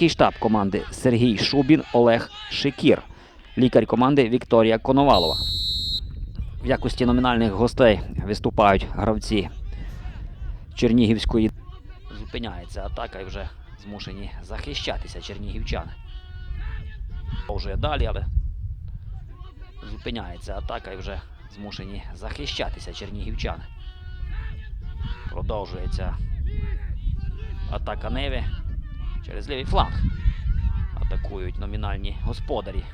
Тренерський штаб команди Сергій Шубін, Олег Шикір. Лікар команди Вікторія Коновалова. В якості номінальних гостей виступають гравці Чернігівської. Зупиняється атака і вже змушені захищатися чернігівчани. Продовжує далі, але зупиняється атака і вже змушені захищатися чернігівчани. Продовжується атака Неві через лівий фланг. Атакують номінальні господарі.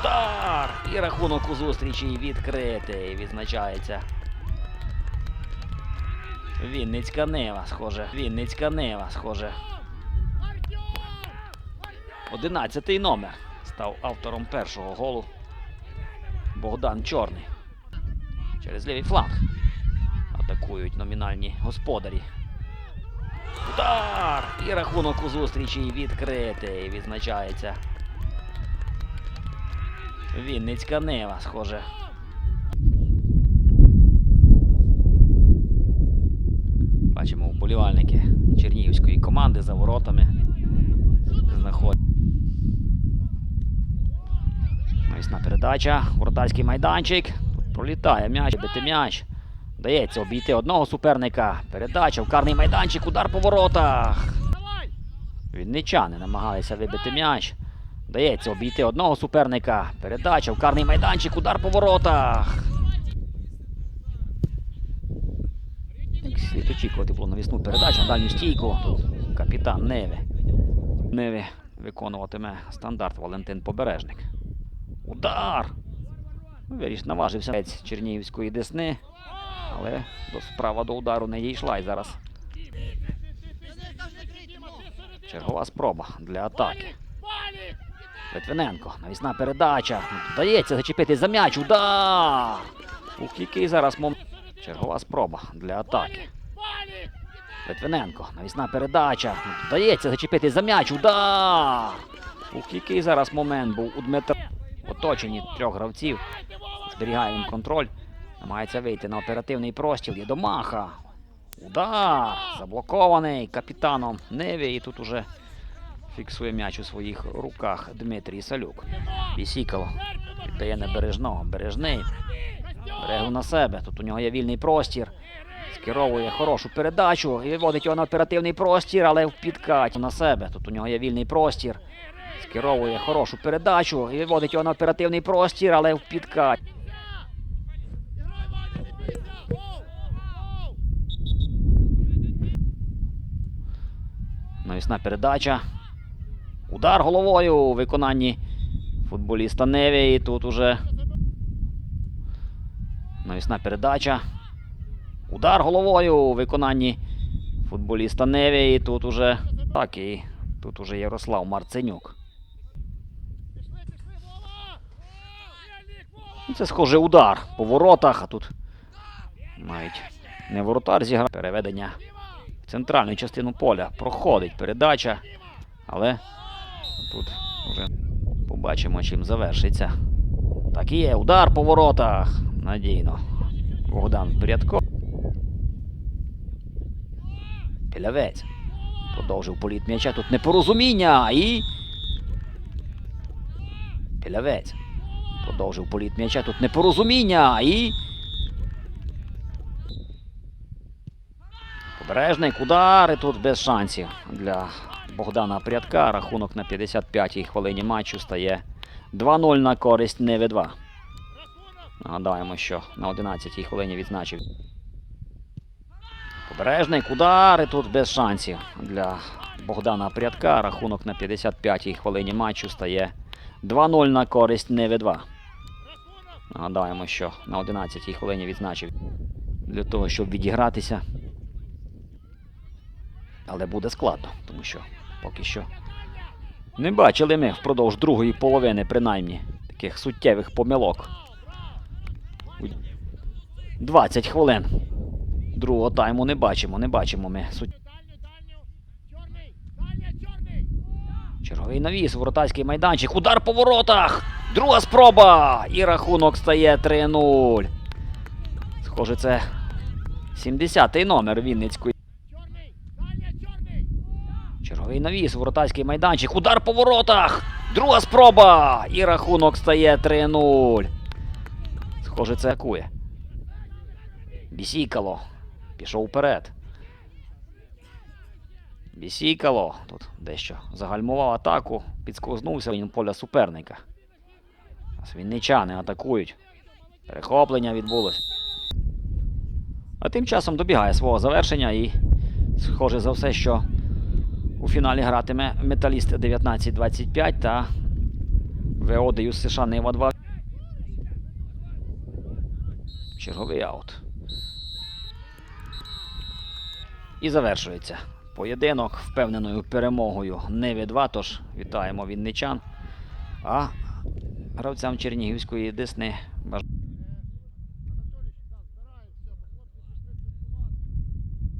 Удар! І рахунок у зустрічі відкритий. Відзначається. Вінницька Нева, схоже. Вінницька Нева, схоже. Одинадцятий номер став автором першого голу. Богдан Чорний. Через лівий фланг. Атакують номінальні господарі. Удар! І рахунок у зустрічі відкритий. Відзначається. Вінницька Нева, схоже. Бачимо вболівальники Чернігівської команди за воротами. Знаходять. Навісна передача. Воротарський майданчик. Пролітає м'яч, бити м'яч. Вдається обійти одного суперника. Передача в карний майданчик, удар по воротах. Вінничани намагалися вибити м'яч. Вдається обійти одного суперника. Передача в карний майданчик, удар по воротах. Слід очікувати було навісну передачу на дальню стійку. Капітан Неві. Неві виконуватиме стандарт Валентин Побережник. Удар! Виріш наважився Чернігівської десни, але справа до удару не дійшла і зараз. Чергова спроба для атаки. Литвиненко, навісна передача. Вдається зачепити за м'яч. Удар! Ух, який зараз момент. Чергова спроба для атаки. Литвиненко, навісна передача. Вдається зачепити за м'яч. Удар! Ух, який зараз момент був у Дмитра. В оточенні трьох гравців. Зберігає він контроль. Намагається вийти на оперативний простіл. Є домаха. Удар! Заблокований капітаном Неві. І тут уже фіксує м'яч у своїх руках Дмитрій Салюк. Бісікало. Віддає на бережного. Бережний. Берегу на себе. Тут у нього є вільний простір. Скеровує хорошу передачу і виводить його на оперативний простір, але в підкаті на себе. Тут у нього є вільний простір. Скеровує хорошу передачу і виводить його на оперативний простір, але в підкаті. Навісна передача. Удар головою у виконанні футболіста Неві. І тут уже навісна передача. Удар головою у виконанні футболіста Неві. І тут уже так і тут уже Ярослав Марценюк. Ну, Це схоже удар по воротах, а тут навіть не воротар зіграв. Переведення центральну частину поля. Проходить передача, але тут вже побачимо, чим завершиться. Так і є, удар по воротах. Надійно. Богдан Пирятко. Пілявець. Продовжив політ м'яча. Тут непорозуміння і. Пілявець. Продовжив політ м'яча. Тут непорозуміння і. Побережник, удар і тут без шансів для Богдана Прядка. Рахунок на 55-й хвилині матчу стає 2-0 на користь Неві 2. Нагадаємо, що на 11-й хвилині відзначив. Побережник, удар і тут без шансів для Богдана Прядка. Рахунок на 55-й хвилині матчу стає 2-0 на користь Неві 2. Нагадаємо, що на 11-й хвилині відзначив для того, щоб відігратися. Але буде складно, тому що поки що не бачили ми впродовж другої половини, принаймні, таких суттєвих помилок. 20 хвилин другого тайму не бачимо, не бачимо ми. Черговий навіс, воротарський майданчик, удар по воротах! Друга спроба! І рахунок стає 3-0. Схоже, це 70-й номер Вінницької. Лівий навіс, воротарський майданчик. Удар по воротах! Друга спроба! І рахунок стає 3-0. Схоже, це акує. Бісікало. Пішов вперед. Бісікало. Тут дещо загальмував атаку, підскознувся він поля суперника. А Вінничани атакують. Перехоплення відбулось. А тим часом добігає свого завершення і, схоже за все, що у фіналі гратиме Металіст 19-25 та ВО Деюз США Нива 2. Черговий аут. І завершується поєдинок впевненою перемогою Неві 2. Тож вітаємо вінничан. А гравцям Чернігівської Десни бажаємо.